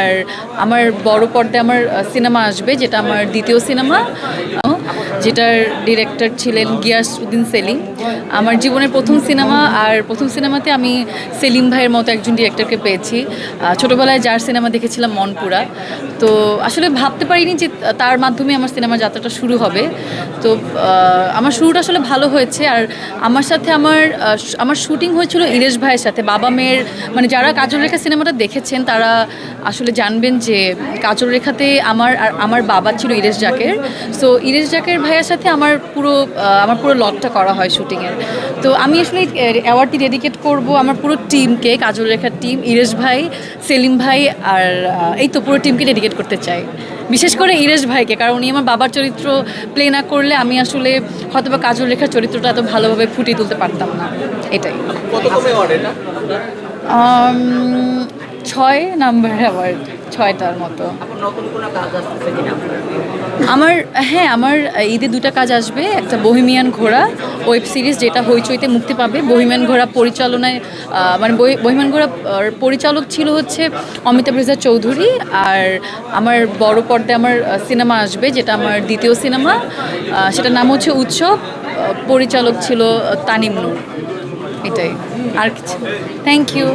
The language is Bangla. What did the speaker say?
আর আমার বড় পর্দায় আমার সিনেমা আসবে যেটা আমার দ্বিতীয় সিনেমা যেটার ডিরেক্টর ছিলেন গিয়াস উদ্দিন সেলিম। আমার জীবনের প্রথম সিনেমা আর প্রথম সিনেমাতে আমি সেলিম ভাইয়ের মতো একজন ডিরেক্টরকে পেয়েছি। ছোটোবেলায় যার সিনেমা দেখেছিলাম মনপুরা। তো আসলে ভাবতে পারিনি যে তার মাধ্যমে আমার সিনেমা যাত্রাটা শুরু হবে। তো আমার শুরুটা আসলে ভালো হয়েছে। আর আমার সাথে আমার আমার শুটিং হয়েছিল ইরেশ ভাইয়ের সাথে। বাবা মেয়ের মানে যারা কাজল রেখা সিনেমাটা দেখেছেন, তারা আসলে জানবেন যে কাজল রেখাতে আমার আর আমার বাবা ছিল ইরেশ জাকের। সো ইরেশ জাকের ভাইয়ের সাথে আমার পুরো আমার পুরো লকটা করা হয় শুটিংয়ের। তো আমি আসলে অ্যাওয়ার্ডটি ডেডিকেট করব আমার পুরো টিমকে কাজল রেখার টিম ইরেশ ভাই সেলিম ভাই আর এই তো পুরো টিমকে ডেডিকেট করতে চাই। বিশেষ করে ইরেশ ভাইকে কারণ উনি আমার বাবার চরিত্র প্লে না করলে আমি আসলে হয়তো বা কাজল রেখার চরিত্রটা এত ভালোভাবে ফুটিয়ে তুলতে পারতাম না। এটাই। ছয় নাম্বার অ্যাওয়ার্ড ছয়টার মতো। নতুন কোনো কাজ আসতেছে কিনা আমার হ্যাঁ আমার ঈদে দুটা কাজ আসবে। একটা বহিমিয়ান ঘোড়া ওয়েব সিরিজ যেটা হইচইতে মুক্তি পাবে। বহিমিয়ান ঘোড়া পরিচালনায় মানে বহি- বহিমিয়ান ঘোড়া পরিচালক ছিল হচ্ছে অমিতাভ রেজা চৌধুরী। আর আমার বড় পর্দায় আমার সিনেমা আসবে, যেটা আমার দ্বিতীয় সিনেমা সেটার নাম হচ্ছে উৎসব। পরিচালক ছিল তানিম এটাই। আর কিছু? Thank you